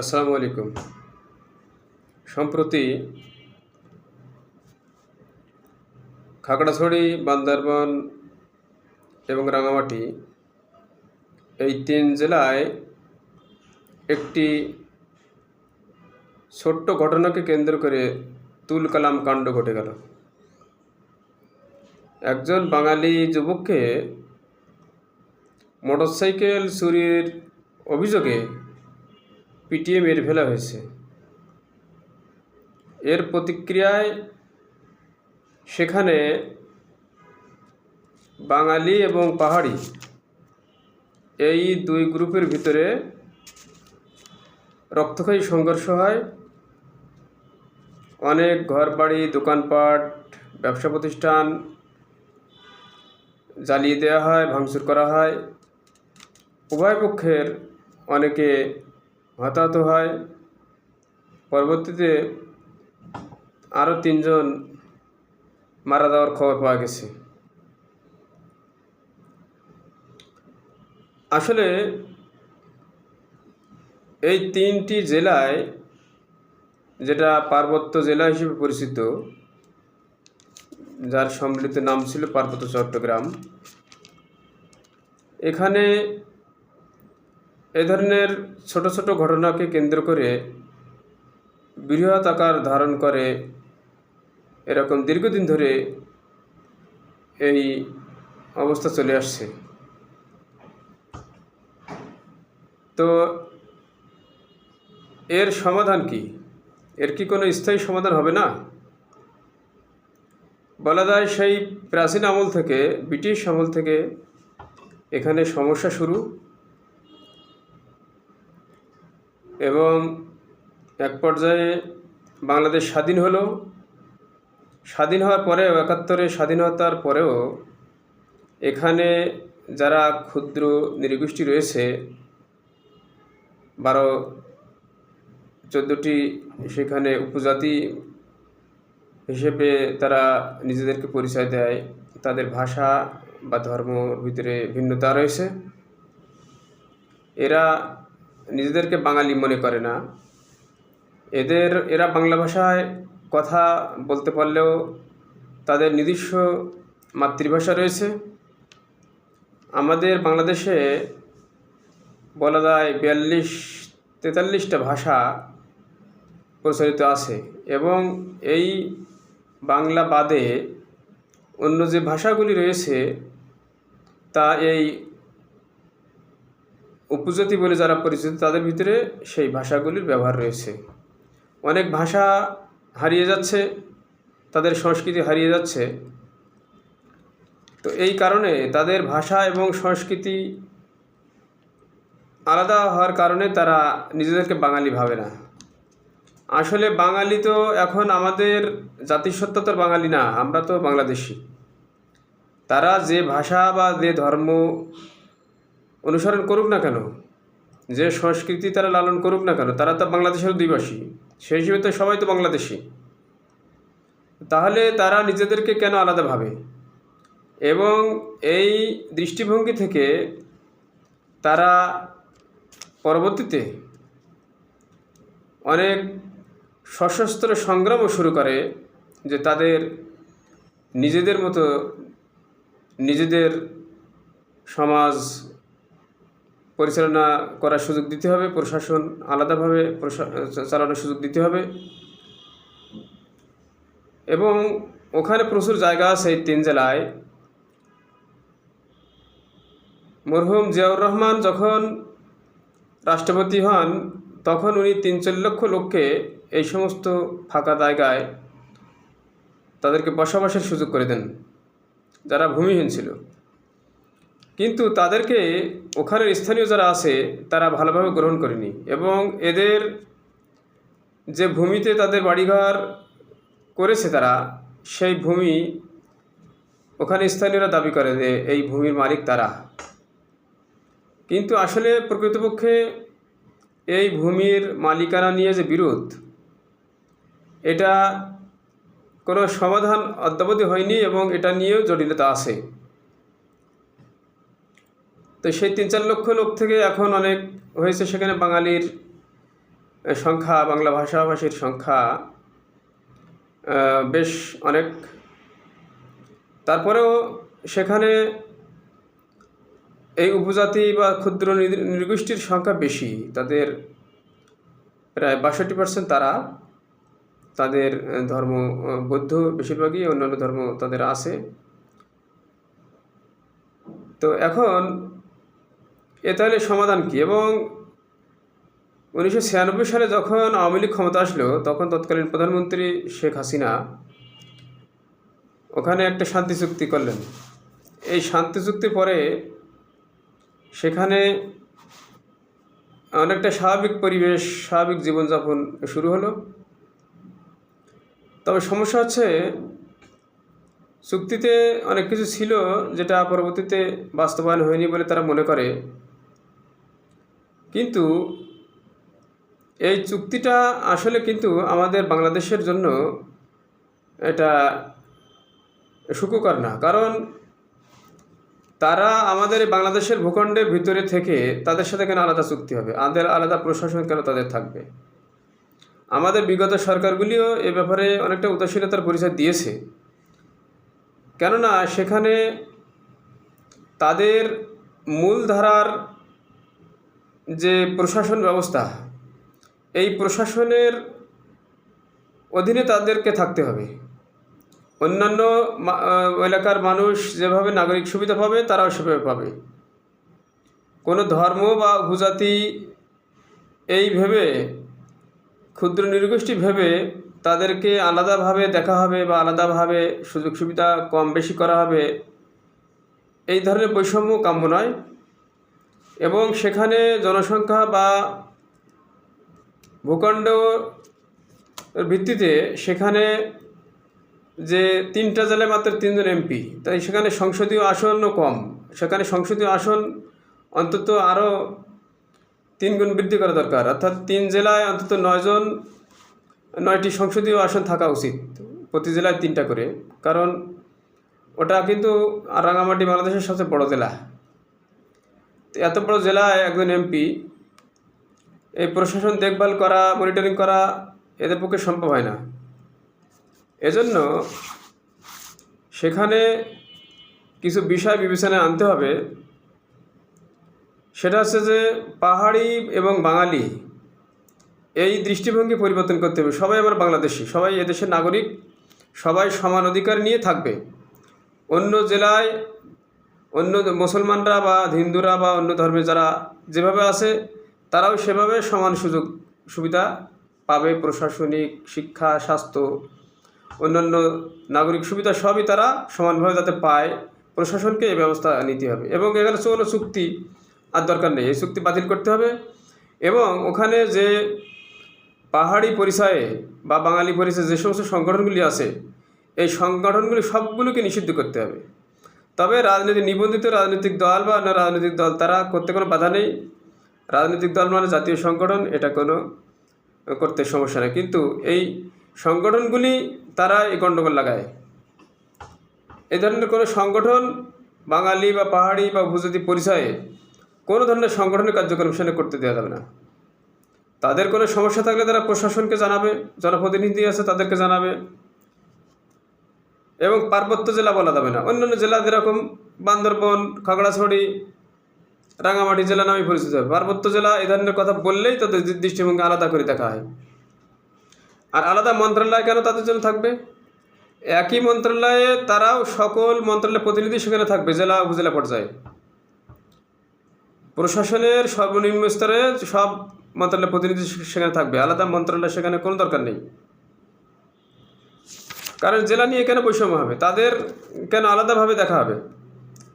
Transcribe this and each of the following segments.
আসসালামু আলাইকুম। সম্প্রতি খাগড়াছড়ি, বান্দরবান এবং রাঙামাটি এই তিন জেলায় একটি ছোট্ট ঘটনাকে কেন্দ্র করে তুল কালাম কাণ্ড ঘটে গেল। একজন বাঙালি যুবককে মোটরসাইকেল চুরির অভিযোগে পিটিয়ে মেরে ফেলা হয়েছে। এর প্রতিক্রিয়ায় সেখানে বাঙালি এবং পাহাড়ি এই দুই গ্রুপের ভিতরে রক্তক্ষয়ী সংঘর্ষ হয়। অনেক ঘরবাড়ি, দোকানপাট, ব্যবসা প্রতিষ্ঠান জ্বালিয়ে দেওয়া হয়, ভাঙচুর করা হয়। উভয় পক্ষের অনেকে হতাহত হয়। পরবর্তীতে আরও তিনজন মারা যাওয়ার খবর পাওয়া গেছে। আসলে এই তিনটি জেলায় যেটা পার্বত্য জেলা হিসেবে পরিচিত, যার সম্মিলিত নাম ছিল পার্বত্য চট্টগ্রাম, এখানে এ ধরনের ছোট ছোট ঘটনাকে কেন্দ্র করে বৃহৎ আকার ধারণ করে এরকম দীর্ঘদিন ধরে এই অবস্থা চলে আসছে। তো এর সমাধান কি? এর কি কোনো স্থায়ী সমাধান হবে না? বলা যায় সেই প্রাচীন আমল থেকে, ব্রিটিশ আমল থেকে এখানে সমস্যা শুরু। এবং এক পর্যায়ে বাংলাদেশ স্বাধীন হলো। স্বাধীন হওয়ার পরেও, একাত্তরে স্বাধীনতার পরেও এখানে যারা ক্ষুদ্র নৃগোষ্ঠী রয়েছে, বারো চোদ্দোটি সেখানে উপজাতি হিসেবে তারা নিজেদেরকে পরিচয় দেয়। তাদের ভাষা বা ধর্মর ভিতরে ভিন্নতা রয়েছে। এরা নিজেদেরকে বাঙালি মনে করে না। এদের, এরা বাংলা ভাষায় কথা বলতে পারলেও তাদের নিজস্ব মাতৃভাষা রয়েছে। আমাদের বাংলাদেশে বলা যায় বিয়াল্লিশ, তেতাল্লিশটা ভাষা প্রচলিত আছে এবং এই বাংলা বাদে অন্য যে ভাষাগুলি রয়েছে, তা এই উপজাতি বলে যারা পরিচিত, তাদের ভিতরে সেই ভাষাগুলির ব্যবহার রয়েছে। অনেক ভাষা হারিয়ে যাচ্ছে, তাদের সংস্কৃতি হারিয়ে যাচ্ছে। তো এই কারণে তাদের ভাষা এবং সংস্কৃতি আলাদা হওয়ার কারণে তারা নিজেদেরকে বাঙালি ভাবে না। আসলে বাঙালি তো এখন আমাদের জাতিসত্তাতার বাঙালি না, আমরা তো বাংলাদেশি। তারা যে ভাষা বা যে ধর্ম অনুসরণ করুক না কেন? যে সংস্কৃতি তারা লালন করুক না কেন? তারা তো বাংলাদেশের অধিবাসী। সেই হিসেবে তো সবাই তো বাংলাদেশি। তাহলে তারা নিজেদেরকে কেন আলাদা ভাবে? এবং এই দৃষ্টিভঙ্গি থেকে তারা পরবর্তীতে অনেক সশস্ত্র সংগ্রামও শুরু করে যে তাদের নিজেদের মতো নিজেদের সমাজ পরিচালনা করার সুযোগ দিতে হবে, প্রশাসন আলাদাভাবে চালানোর সুযোগ দিতে হবে। এবং ওখানে প্রচুর জায়গা আছে এই তিন জেলায়। মরহুম জিয়াউর রহমান যখন রাষ্ট্রপতি হন, তখন উনি তিন চার লক্ষ লোককে এই সমস্ত ফাঁকা জায়গায় তাদেরকে বসবাসের সুযোগ করে দেন, যারা ভূমিহীন ছিল। কিন্তু তাদেরকে ওখানের স্থানীয় যারা আছে, তারা ভালোভাবে গ্রহণ করেনি এবং এদের যে ভূমিতে তাদের বাড়িঘর করেছে তারা, সেই ভূমি ওখানে স্থানীয়রা দাবি করে যে এই ভূমির মালিক তারা। কিন্তু আসলে প্রকৃতপক্ষে এই ভূমির মালিকানা নিয়ে যে বিরোধ, এটা কোনো সমাধান অদ্যাবধি হয়নি এবং এটা নিয়েও জটিলতা আছে। তো সেই তিন চার লক্ষ লোক থেকে এখন অনেক হয়েছে সেখানে বাঙালির সংখ্যা, বাংলা ভাষাভাষীর সংখ্যা। বেশ অনেক। তারপরেও সেখানে এই উপজাতি বা ক্ষুদ্র নৃগোষ্ঠীর সংখ্যা বেশি। তাদের প্রায় বাষট্টি পার্সেন্ট তারা, তাদের ধর্ম বৌদ্ধ বেশিরভাগই অন্যান্য ধর্ম তাদের আছে। তো এখন এ তাহলে সমাধান কি? এবং উনিশশো ছিয়ানব্বই সালে যখন আওয়ামী লীগ ক্ষমতা আসলো, তখন তৎকালীন প্রধানমন্ত্রী শেখ হাসিনা ওখানে একটা শান্তি চুক্তি করলেন। এই শান্তি চুক্তির পরে সেখানে অনেকটা স্বাভাবিক পরিবেশ, স্বাভাবিক জীবনযাপন শুরু হলো। তবে সমস্যা হচ্ছে, চুক্তিতে অনেক কিছু ছিল যেটা পরবর্তীতে বাস্তবায়ন হয়নি বলে তারা মনে করে। কিন্তু এই চুক্তিটা আসলে কিন্তু আমাদের বাংলাদেশের জন্য এটা সুখকর না। কারণ তারা আমাদের বাংলাদেশের ভূখণ্ডের ভিতরে থেকে তাদের সাথে কেন আলাদা চুক্তি হবে? আমাদের আলাদা প্রশাসন কেন তাদের থাকবে? আমাদের বিগত সরকারগুলিও এ ব্যাপারে অনেকটা উদাসীনতার পরিচয় দিয়েছে। কেননা সেখানে তাদের মূলধারার যে প্রশাসন ব্যবস্থা, এই প্রশাসনের অধীনে তাদেরকে থাকতে হবে। অন্যান্য এলাকার মানুষ যেভাবে নাগরিক সুবিধা পাবে, তারাও সেভাবে পাবে। কোনো ধর্ম বা উপজাতি এই ভেবে, ক্ষুদ্র নৃগোষ্ঠী ভেবে তাদেরকে আলাদাভাবে দেখা হবে বা আলাদাভাবে সুযোগ সুবিধা কম বেশি করা হবে, এই ধরনের বৈষম্য কাম্য নয়। এবং সেখানে জনসংখ্যা বা ভূখণ্ড ভিত্তিতে সেখানে যে তিনটা জেলায় মাত্র তিনজন এমপি, তাই সেখানে সংসদীয় আসনও কম। সেখানে সংসদীয় আসন অন্তত আরও তিন গুণ বৃদ্ধি করা দরকার। অর্থাৎ তিন জেলায় অন্তত নয়জন, নয়টি সংসদীয় আসন থাকা উচিত প্রতি জেলায় তিনটা করে। কারণ ওটা কিন্তু আর রাঙামাটি বাংলাদেশের সবচেয়ে বড় জেলা। এত বড় জেলায় একজন এমপি, এই প্রশাসন দেখভাল করা মনিটরিং করা এদের পক্ষে সম্ভব হয় না। এজন্য সেখানে কিছু বিষয় বিবেচনায় আনতে হবে। সেটা হচ্ছে যে পাহাড়ি এবং বাঙালি, এই দৃষ্টিভঙ্গি পরিবর্তন করতে হবে। সবাই আমার বাংলাদেশি, সবাই এদেশের নাগরিক, সবাই সমান অধিকার নিয়ে থাকবে। অন্য জেলায় অন্য মুসলমানরা বা হিন্দুরা বা অন্য ধর্মে যারা যেভাবে আছে, তারাও সেভাবে সমান সুযোগ, সুবিধা পাবে প্রশাসনিক শিক্ষা, স্বাস্থ্য, অন্যান্য নাগরিক সুবিধা সবই তারা সমানভাবে যাতে পায়। প্রশাসনকে এই ব্যবস্থা নিতে হবে এবং এখানে কোনো চুক্তি আর দরকার নেই। এই চুক্তি বাতিল করতে হবে এবং ওখানে যে পাহাড়ি পরিচয়ে বা বাঙালি পরিচয়ে যে সমস্ত সংগঠনগুলি আছে, এই সংগঠনগুলি সবগুলোকে নিষিদ্ধ করতে হবে। তবে রাজনীতি নিবন্ধিত রাজনৈতিক দল বা অন্য রাজনৈতিক দল, তারা করতে কোনো বাধা নেই। রাজনৈতিক দল মানে জাতীয় সংগঠন, এটা কোনো করতে সমস্যা নেই। কিন্তু এই সংগঠনগুলি তারা এই গণ্ডগোল লাগায়। এই ধরনের কোনো সংগঠন বাঙালি বা পাহাড়ি বা উপজাতি পরিচয়ে কোনো ধরনের সংগঠনের কার্যক্রম সেখানে করতে দেওয়া যাবে না। তাদের কোনো সমস্যা থাকলে তারা প্রশাসনকে জানাবে, জনপ্রতিনিধি আছে তাদেরকে জানাবে। এবং পার্বত্য জেলা বলা যাবে না। অন্যান্য জেলা যেরকম বান্দরবন, খাগড়াছড়ি, রাঙামাটি জেলা নামে পরিচিত। পার্বত্য জেলা এই ধরনের কথা বললেই তাদের দৃষ্টিভঙ্গি আলাদা করে দেখা হয়। আর আলাদা মন্ত্রণালয় কেন তাদের জন্য থাকবে? একই মন্ত্রণালয়ে তারাও সকল মন্ত্রণালয়ের প্রতিনিধি সেখানে থাকবে, জেলা, উপজেলা পর্যায়ে। প্রশাসনের সর্বনিম্ন স্তরে সব মন্ত্রণালয়ের প্রতিনিধি সেখানে থাকবে। আলাদা মন্ত্রণালয় সেখানে কোনো দরকার নেই। কারণ জেলা নিয়ে কেন বৈষম্য হবে? তাদের কেন আলাদাভাবে দেখা হবে?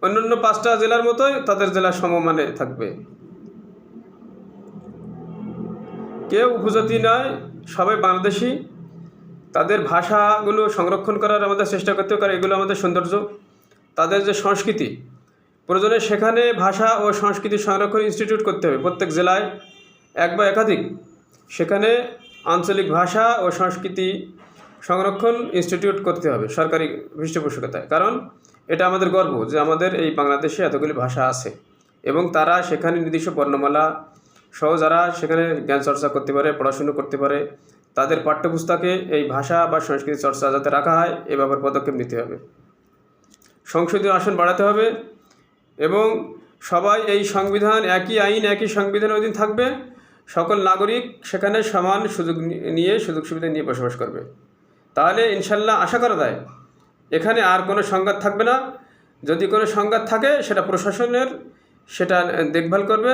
অন্যান্য পাঁচটা জেলার মতোই তাদের জেলা সমমানে থাকবে। কেউ উপজাতি নয়, সবাই বাংলাদেশি। তাদের ভাষাগুলো সংরক্ষণ করার আমাদের চেষ্টা করতে হবে, কারণ এগুলো আমাদের সৌন্দর্য। তাদের যে সংস্কৃতি, প্রয়োজনে সেখানে ভাষা ও সংস্কৃতি সংরক্ষণ ইনস্টিটিউট করতে হবে। প্রত্যেক জেলায় এক বা একাধিক। সেখানে আঞ্চলিক ভাষা ও সংস্কৃতি সংরক্ষণ ইনস্টিটিউট করতে হবে সরকারি পৃষ্ঠপোষকতায়। কারণ এটা আমাদের গর্ব যে আমাদের এই বাংলাদেশে এতগুলি ভাষা আছে এবং তারা সেখানে নির্দিষ্ট বর্ণমালা সহ যারা সেখানে জ্ঞান চর্চা করতে পারে, পড়াশুনো করতে পারে, তাদের পাঠ্যপুস্তকে এই ভাষা বা সংস্কৃতি চর্চা যাতে রাখা হয়, এ ব্যাপারে পদক্ষেপ নিতে হবে। সংসদীয় আসন বাড়াতে হবে এবং সবাই এই সংবিধান, একই আইন, একই সংবিধানের অধীন থাকবে। সকল নাগরিক সেখানে সমান সুযোগ নিয়ে সুযোগ সুবিধা নিয়ে বসবাস করবে। তাহলে ইনশাল্লাহ আশা করা যায়। এখানে আর কোনো সংঘাত থাকবে না। যদি কোনো সংঘাত থাকে, সেটা প্রশাসনের সেটা দেখভাল করবে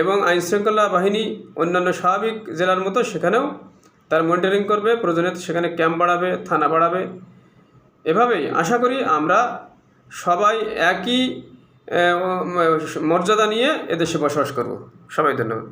এবং আইন শৃঙ্খলা বাহিনী, অন্যান্য স্বাভাবিক জেলার মতো সেখানেও তার মনিটরিং করবে। প্রয়োজনে সেখানে ক্যাম্প বাড়াবে, থানা বাড়াবে। এভাবেই আশা করি আমরা সবাই একই মর্যাদা নিয়ে এদেশে বসবাস করব। সবাই ধন্যবাদ।